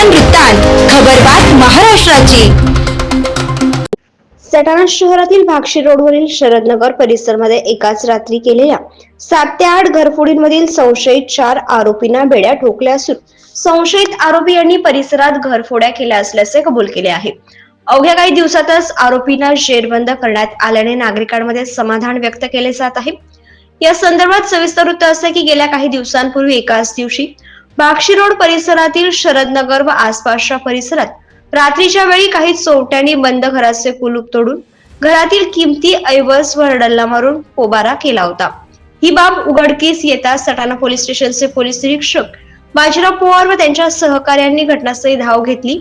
बागलान वृत्तांत खबरबात महाराष्ट्राची. सटाणा शहरातील भागशी रोडवरील शरदनगर परिसरमध्ये एकाच रात्री केलेल्या सात ते आठ घरफोडींमधील संशयित चार आरोपींना बेड्या ठोकल्या असून संशयित आरोपी यांनी परिसरात घरफोड्या केल्या असल्याचे कबूल केले आहे. अवघ्या काही दिवसातच आरोपींना जेरबंद करण्यात आल्याने नागरिकांमध्ये समाधान व्यक्त केले जात आहे. या संदर्भात सविस्तर वृत्त असे की गेल्या काही दिवसांपूर्वी एकाच दिवशी बागशी रोड परिसरातील शरदनगर व आसपासच्या परिसरात रात्रीच्या वेळी काही चोरट्यांनी बंद घराचे कुलूप तोडून घरातील किमती ऐवज व डल्ला मारून पोबारा केला होता. ही बाब उघडकीस येता सटाणा पोलीस स्टेशनचे पोलीस निरीक्षक बाजीराव पवार व त्यांच्या सहकार्यांनी घटनास्थळी धाव घेतली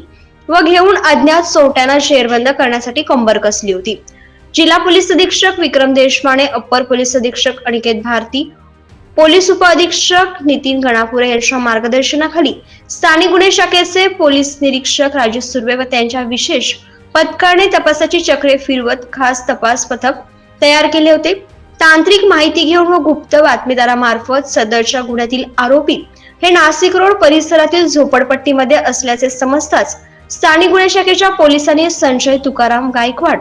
व घेऊन अज्ञात चोरट्यांना शेरबंद करण्यासाठी कंबर कसली होती. जिल्हा पोलीस अधीक्षक विक्रम देशमाने अप्पर पोलीस अधीक्षक अनिकेत भारती पोलीस उपअधीक्षक नितीन गणापुरे यांच्या मार्गदर्शनाखाली स्थानिक गुन्हे शाखेचे पोलीस निरीक्षक राजू सुर्वे व त्यांच्या विशेष पथकाने तपासाची चक्रे फिरवत खास तपास पथक तयार केले होते. तांत्रिक माहिती घेऊन व गुप्त बातमीदारामार्फत सदरच्या गुन्ह्यातील आरोपी हे नाशिक रोड परिसरातील झोपडपट्टीमध्ये असल्याचे समजताच स्थानिक गुन्हे शाखेच्या पोलिसांनी संजय तुकाराम गायकवाड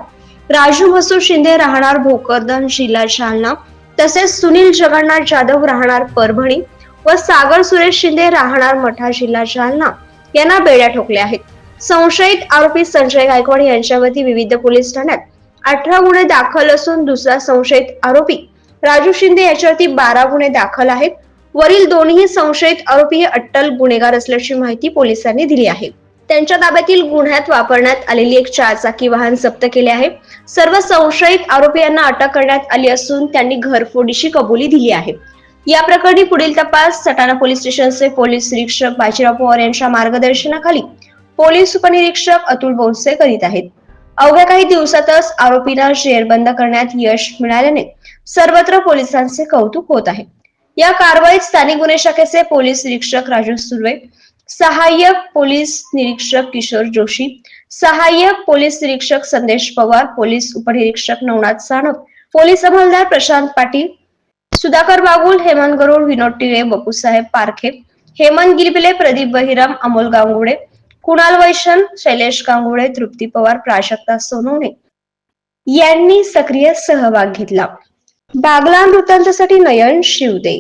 राजू मसूर शिंदे राहणार भोकरदन जिल्हा जालना तसेच सुनील जगन्नाथ जाधव राहणार परभणी व सागर सुरेश शिंदे राहणार मठा जिल्हा जालना यांना बेड्या ठोकल्या आहेत. संशयित आरोपी संजय गायकवाड यांच्यावरती विविध पोलीस ठाण्यात अठरा गुन्हे दाखल असून दुसरा संशयित आरोपी राजू शिंदे याच्यावरती बारा गुन्हे दाखल आहेत. वरील दोन्ही संशयित आरोपी हे अट्टल गुन्हेगार असल्याची माहिती पोलिसांनी दिली आहे. त्यांच्या ताब्यातील गुन्ह्यात वापरण्यात आलेली एक चारचाकी वाहन जप्त केले आहे. सर्व संशयित आरोपी यांना अटक करण्यात आली असून त्यांनी घरफोडीची कबुली दिली आहे. या प्रकरणी पुढील तपास सटाणा पोलीस स्टेशनचे पोलीस निरीक्षक बाजीराव पवार यांच्या मार्गदर्शनाखाली पोलीस उपनिरीक्षक अतुल बोनसे करीत आहेत. अवघ्या काही दिवसातच आरोपींना जेरबंद करण्यात यश मिळाल्याने सर्वत्र पोलिसांचे कौतुक होत आहे. या कारवाईत स्थानिक गुन्हे शाखेचे पोलीस निरीक्षक राजू सुर्वे सहाय्यक पोलीस निरीक्षक किशोर जोशी सहाय्यक पोलीस निरीक्षक संदेश पवार पोलीस उपनिरीक्षक नवनाथ सानप पोलीस अंमलदार प्रशांत पाटील सुधाकर बागुल हेमंत गरुड विनोद टिळे बपूसाहेब पारखे हेमंत गिरबिले प्रदीप बहिराम अमोल गांगुडे कुणाल वैशन शैलेश गांगुडे तृप्ती पवार प्राजक्ता सोनवणे यांनी सक्रिय सहभाग घेतला. बागला वृत्तांतासाठी नयन शिवदे.